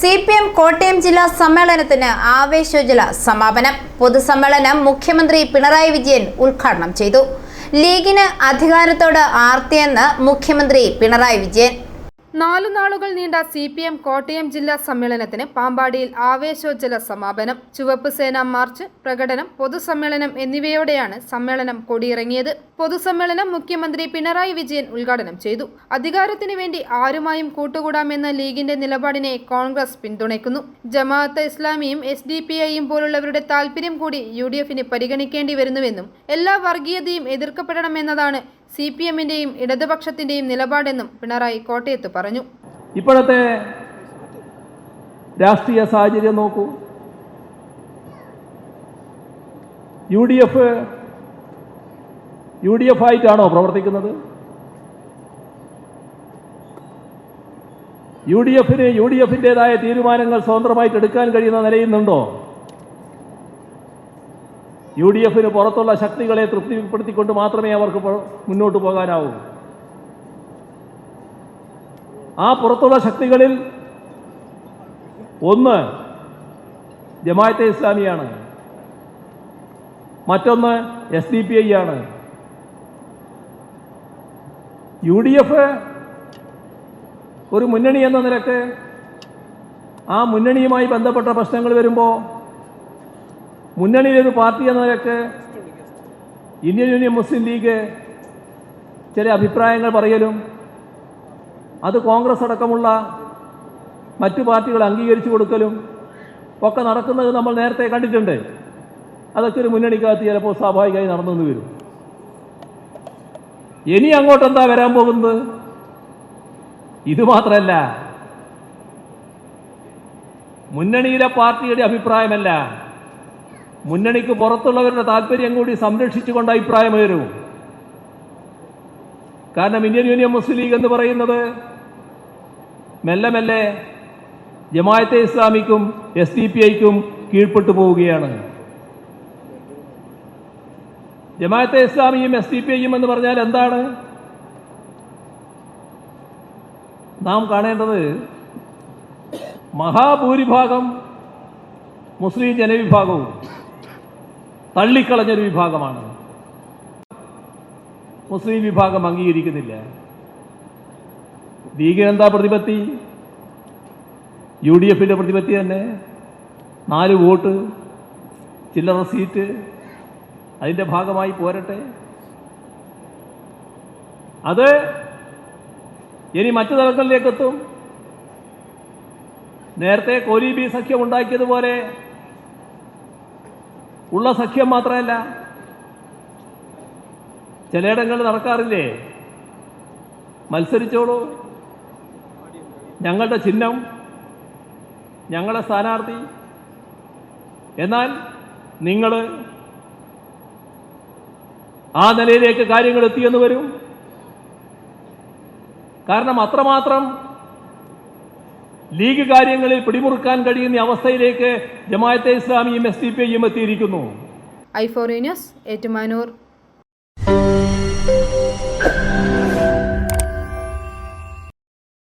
C P M Kottayam ജില്ലാ സമ്മേളനത്തിന് ആവേശോജ്വല സമാപനം. പൊതുസമ്മേളനം മുഖ്യമന്ത്രി പിണറായി വിജയൻ ഉദ്ഘാടനം ചെയ്തു. ലീഗിന് അധികാരത്തോട് ആർത്തിയെന്ന് മുഖ്യമന്ത്രി പിണറായി വിജയൻ. നാലു നാളുകൾ നീണ്ട സി പി എം കോട്ടയം ജില്ലാ സമ്മേളനത്തിന് പാമ്പാടിയിൽ ആവേശോജ്ജല സമാപനം ചുവപ്പ് സേന മാർച്ച് പ്രകടനം പൊതുസമ്മേളനം എന്നിവയോടെയാണ് സമ്മേളനം കൊടിയിറങ്ങിയത്. പൊതുസമ്മേളനം മുഖ്യമന്ത്രി പിണറായി വിജയൻ ഉദ്ഘാടനം ചെയ്തു. അധികാരത്തിന് വേണ്ടി ആരുമായും കൂട്ടുകൂടാമെന്ന ലീഗിന്റെ നിലപാടിനെ കോൺഗ്രസ് പിന്തുണയ്ക്കുന്നു. ജമാഅത്ത് ഇസ്ലാമിയും എസ് ഡി പി ഐയും പോലുള്ളവരുടെ താൽപര്യം കൂടി യു ഡി എഫിന് പരിഗണിക്കേണ്ടി വരുന്നുവെന്നും എല്ലാ വർഗീയതയും എതിർക്കപ്പെടണമെന്നതാണ് സി പി എമ്മിന്റെയും ഇടതുപക്ഷത്തിന്റെയും നിലപാടെന്നും പിണറായി കോട്ടയത്ത് പറഞ്ഞു. ഇപ്പോഴത്തെ രാഷ്ട്രീയ സാഹചര്യം നോക്കൂ. U D F U D F ആയിട്ടാണോ പ്രവർത്തിക്കുന്നത്? യു ഡി എഫിന് യു ഡി എഫിന്റെതായ തീരുമാനങ്ങൾ സ്വതന്ത്രമായിട്ട് എടുക്കാൻ കഴിയുന്ന നിലയുന്നുണ്ടോ യു ഡി എഫിന് പുറത്തുള്ള ശക്തികളെ തൃപ്തിപ്പെടുത്തിക്കൊണ്ട് മാത്രമേ അവർക്ക് മുന്നോട്ട് പോകാനാവൂ. ആ പുറത്തുള്ള ശക്തികളിൽ ഒന്ന് ജമായത്തെ ഇസ്ലാമിയാണ്. മറ്റൊന്ന് എസ് ഡി പി ഐ ആണ്. യു ഡി എഫ് ഒരു മുന്നണി എന്ന നിലയ്ക്ക് ആ മുന്നണിയുമായി ബന്ധപ്പെട്ട പ്രശ്നങ്ങൾ വരുമ്പോൾ മുന്നണിയിലൊരു പാർട്ടി എന്ന നിലയ്ക്ക് ഇന്ത്യൻ യൂണിയൻ മുസ്ലിം ലീഗ് ചില അഭിപ്രായങ്ങൾ പറയലും അത് കോൺഗ്രസ് അടക്കമുള്ള മറ്റു പാർട്ടികൾ അംഗീകരിച്ചു കൊടുക്കലും ഒക്കെ നടക്കുന്നത് നമ്മൾ നേരത്തെ കണ്ടിട്ടുണ്ട്. അതൊക്കെ ഒരു മുന്നണിക്കകത്ത് ചിലപ്പോൾ സ്വാഭാവികമായി നടന്നു വരും. ഇനി അങ്ങോട്ട് എന്താ വരാൻ പോകുന്നത്? ഇത് മാത്രമല്ല മുന്നണിയിലെ പാർട്ടിയുടെ അഭിപ്രായമല്ല. മുന്നണിക്ക് പുറത്തുള്ളവരുടെ താല്പര്യം കൂടി സംരക്ഷിച്ചുകൊണ്ട് അഭിപ്രായം ഉയരും. കാരണം ഇന്ത്യൻ യൂണിയൻ മുസ്ലിം ലീഗ് എന്ന് പറയുന്നത് മെല്ലെ മെല്ലെ ജമായത്തെ ഇസ്ലാമിക്കും എസ് ഡി പി ഐക്കും കീഴ്പ്പെട്ടു പോവുകയാണ്. ജമായത്തെ ഇസ്ലാമിയും എസ് ഡി പി ഐയും എന്ന് പറഞ്ഞാൽ എന്താണ്? നാം കാണേണ്ടത് മഹാഭൂരിഭാഗം മുസ്ലിം ജനവിഭാഗവും തള്ളിക്കളഞ്ഞൊരു വിഭാഗമാണ്. മുസ്ലിം വിഭാഗം അംഗീകരിക്കുന്നില്ല. ലീഗിന് എന്താ പ്രതിപത്തി യു ഡി എഫിന്റെ പ്രതിപത്തി തന്നെ. നാല് വോട്ട് ചില്ലറ സീറ്റ് അതിന്റെ ഭാഗമായി പോരട്ടെ. അത് ഇനി മറ്റു തലങ്ങളിലേക്കെത്തും. നേരത്തെ കോലീബി സഖ്യം ഉണ്ടാക്കിയതുപോലെ ഉള്ള സഖ്യം മാത്രമല്ല. ചിലയിടങ്ങളിൽ നടക്കാറില്ലേ? മത്സരിച്ചോളൂ. ഞങ്ങളുടെ ചിഹ്നം ഞങ്ങളുടെ സ്ഥാനാർത്ഥി. എന്നാൽ നിങ്ങൾ ആ നിലയിലേക്ക് കാര്യങ്ങൾ എത്തിയെന്ന് വരും. കാരണം അത്രമാത്രം ലീഗ് കാര്യങ്ങളിൽ പിടിമുറുക്കാൻ കഴിയുന്ന അവസ്ഥയിലേക്ക് ജമാഅത്തെ ഇസ്ലാമിയും എസ് ഡി പി ഐയും എത്തിയിരിക്കുന്നു. I for Ettumanoor.